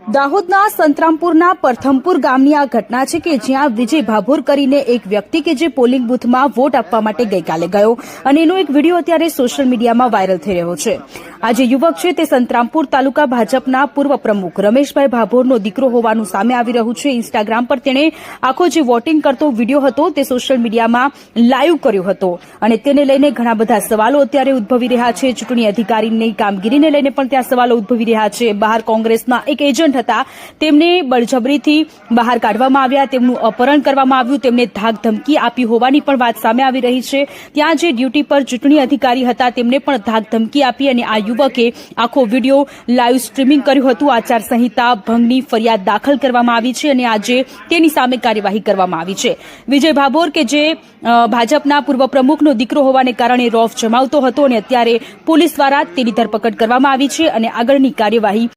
દાહોદના સંતરામપુરના પ્રથમપુર ગામની આ ઘટના છે કે જ્યાં વિજય ભાભોર કરીને એક વ્યક્તિ કે જે પોલિંગ બુથમાં વોટ આપવા માટે ગઈકાલે ગયો અને એનો એક વીડિયો અત્યારે સોશિયલ મીડિયામાં વાયરલ થઈ રહ્યો છે. આ જે યુવક છે તે સંતરામપુર તાલુકા ભાજપના પૂર્વ પ્રમુખ રમેશભાઈ ભાભોરનો દીકરો હોવાનું સામે આવી રહ્યું છે. ઇન્સ્ટાગ્રામ પર તેણે આખો જે વોટિંગ કરતો વીડિયો હતો તે સોશિયલ મીડિયામાં લાઈવ કર્યો હતો અને તેને લઈને ઘણા બધા સવાલો અત્યારે ઉદ્ભવી રહ્યા છે. ચૂંટણી અધિકારીની કામગીરીને લઈને પણ ત્યાં સવાલો ઉદભવી રહ્યા છે. બહાર કોંગ્રેસના એક એજન્ટ હતા તેમને બળજબરીથી બહાર કાઢવામાં આવ્યા, તેમનું અપહરણ કરવામાં આવ્યું, તેમને ધાક ધમકી આપી હોવાની પણ વાત સામે આવી રહી છે. ત્યાં જે ડ્યુટી પર ચૂંટણી અધિકારી હતા, તેમને પણ ધાક ધમકી આપી અને આ યુવકે આખો વીડિયો લાઈવ સ્ટ્રીમિંગ કર્યું હતું. આચારસંહિતા ભંગની ફરિયાદ દાખલ કરવામાં આવી છે અને આજે તેની સામે કાર્યવાહી કરવામાં આવી છે. વિજય ભાભોર કે જે ભાજપના પૂર્વ પ્રમુખનો દીકરો હોવાને કારણે રોફ જમાવતો હતો અને અત્યારે પોલીસ દ્વારા તેની ધરપકડ કરવામાં આવી છે અને આગળની કાર્યવાહી